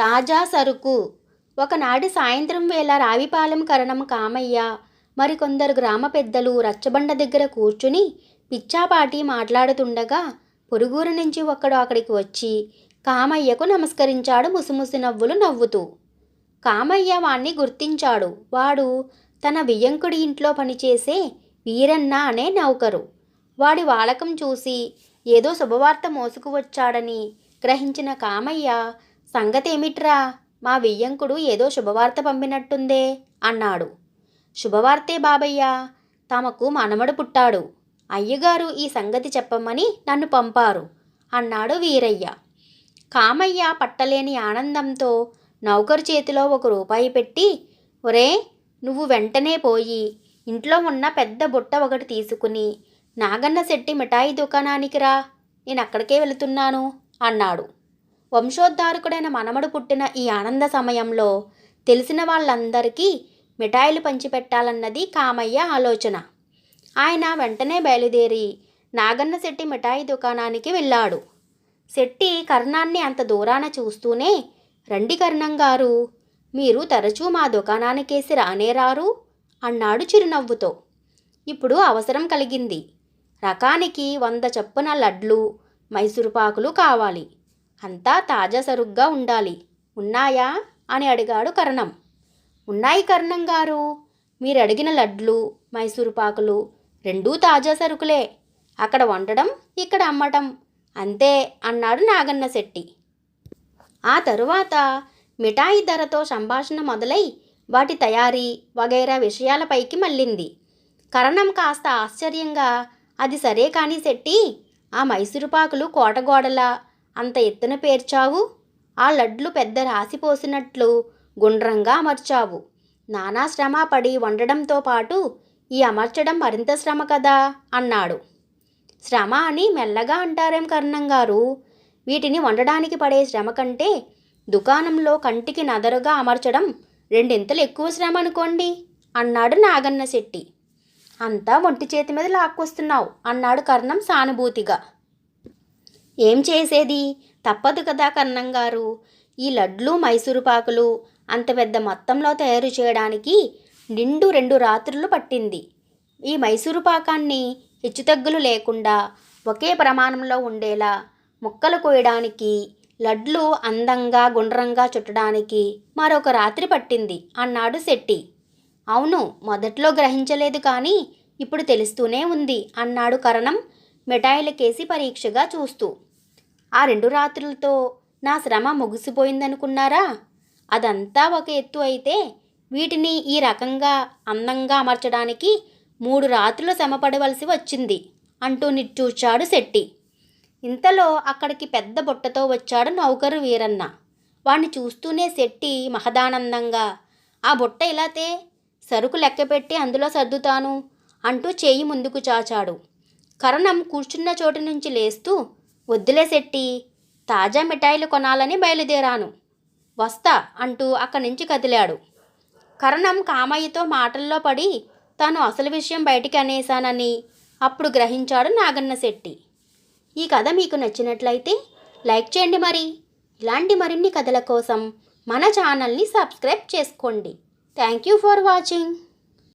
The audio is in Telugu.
తాజా సరుకు. ఒకనాటి సాయంత్రం వేళ రావిపాలెం కరణం కామయ్య మరికొందరు గ్రామ పెద్దలు రచ్చబండ దగ్గర కూర్చుని పిచ్చాపాటి మాట్లాడుతుండగా పొరుగురు నుంచి ఒకడు అక్కడికి వచ్చి కామయ్యకు నమస్కరించాడు ముసిముసి నవ్వులు నవ్వుతూ. కామయ్య వాణ్ణి గుర్తించాడు. వాడు తన వియ్యంకుడి ఇంట్లో పనిచేసే వీరన్న అనే నౌకరు. వాడి వాలకం చూసి ఏదో శుభవార్త మోసుకువచ్చాడని గ్రహించిన కామయ్య సంగతేమిట్రా? మా వియ్యంకుడు ఏదో శుభవార్త పంపినట్టుందే అన్నాడు. శుభవార్తే బాబయ్య తమకు మనమడు పుట్టాడు. అయ్యగారు ఈ సంగతి చెప్పమని నన్ను పంపారు అన్నాడు వీరయ్య. కామయ్య పట్టలేని ఆనందంతో నౌకరు చేతిలో ఒక రూపాయి పెట్టి ఒరే నువ్వు వెంటనే పోయి ఇంట్లో ఉన్న పెద్ద బుట్ట ఒకటి తీసుకుని నాగన్న శెట్టి మిఠాయి దుకాణానికి రా. నేను అక్కడికే వెళుతున్నాను అన్నాడు. వంశోద్ధారకుడైన మనమడు పుట్టిన ఈ ఆనంద సమయంలో తెలిసిన వాళ్ళందరికీ మిఠాయిలు పంచిపెట్టాలన్నది కామయ్య ఆలోచన. ఆయన వెంటనే బయలుదేరి నాగన్న శెట్టి మిఠాయి దుకాణానికి వెళ్ళాడు. శెట్టి కర్ణాన్ని అంత దూరాన చూస్తూనే రండి కర్ణం గారు మీరు తరచూ మా దుకాణానికేసి రానేరారు అన్నాడు చిరునవ్వుతో. ఇప్పుడు అవసరం కలిగింది. రకానికి వంద చప్పున లడ్లు మైసూరుపాకులు కావాలి. అంతా తాజా సరుగ్గా ఉండాలి. ఉన్నాయా? అని అడిగాడు కర్ణం. ఉన్నాయి కర్ణం గారు. మీరు అడిగిన లడ్లు మైసూరుపాకులు రెండూ తాజా సరుకులే. అక్కడ వండడం ఇక్కడ అమ్మటం. అంతే అన్నాడు నాగన్న శెట్టి. ఆ తరువాత మిఠాయి ధరతో సంభాషణ మొదలై వాటి తయారీ వగైరా విషయాలపైకి మళ్ళింది. కరణం కాస్త ఆశ్చర్యంగా అది సరే కానీ శెట్టి ఆ మైసూరుపాకులు కోటగోడలా అంత ఎత్తున పేర్చావు? ఆ లడ్లు పెద్ద రాసిపోసినట్లు గుండ్రంగా అమర్చావు. నానా శ్రమ పడి వండడంతో పాటు ఈ అమర్చడం మరింత శ్రమ కదా? అన్నాడు. శ్రమ అని మెల్లగా అంటారేం కర్ణం గారు వీటిని వండడానికి పడే శ్రమ కంటే దుకాణంలో కంటికి నదరుగా అమర్చడం రెండింతలు ఎక్కువ శ్రమ అనుకోండి అన్నాడు నాగన్న శెట్టి. అంతా ఒంటి చేతి మీద లాక్కొస్తున్నావు అన్నాడు కర్ణం సానుభూతిగా. ఏం చేసేది? తప్పదు కదా కన్నంగారు. గారు ఈ లడ్లు మైసూరుపాకులు అంత పెద్ద మొత్తంలో తయారు చేయడానికి నిండు రెండు రాత్రులు పట్టింది. ఈ మైసూరు పాకాన్ని హెచ్చుతగ్గులు లేకుండా ఒకే ప్రమాణంలో ఉండేలా ముక్కలు కోయడానికి లడ్లు అందంగా గుండ్రంగా చుట్టడానికి మరొక రాత్రి పట్టింది అన్నాడు శెట్టి. అవును మొదట్లో గ్రహించలేదు కానీ ఇప్పుడు తెలుస్తూనే ఉంది అన్నాడు కరణం మిఠాయిల కేసి పరీక్షగా చూస్తూ. ఆ రెండు రాత్రులతో నా శ్రమ ముగిసిపోయిందనుకున్నారా? అదంతా ఒక ఎత్తు అయితే వీటిని ఈ రకంగా అందంగా అమర్చడానికి మూడు రాత్రులు శ్రమపడవలసి వచ్చింది అంటూ నిట్టూచాడు శెట్టి. ఇంతలో అక్కడికి పెద్ద బుట్టతో వచ్చాడు నౌకరు వీరన్న. వాణ్ణి చూస్తూనే శెట్టి మహదానందంగా ఆ బుట్ట ఇలాతే సరుకు లెక్కపెట్టి అందులో సర్దుతాను అంటూ చేయి ముందుకు చాచాడు. కరణం కూర్చున్న చోటు నుంచి లేస్తూ వద్దులే శెట్టి తాజా మిఠాయిలు కొనాలని బయలుదేరాను. వస్తా అంటూ అక్కడి నుంచి కదిలాడు. కరణం కామయ్యతో మాటల్లో పడి తాను అసలు విషయం బయటికి అనేశానని అప్పుడు గ్రహించాడు నాగన్న శెట్టి. ఈ కథ మీకు నచ్చినట్లయితే లైక్ చేయండి మరి. ఇలాంటి మరిన్ని కథల కోసం మన ఛానల్ని సబ్స్క్రైబ్ చేసుకోండి. Thank you for watching.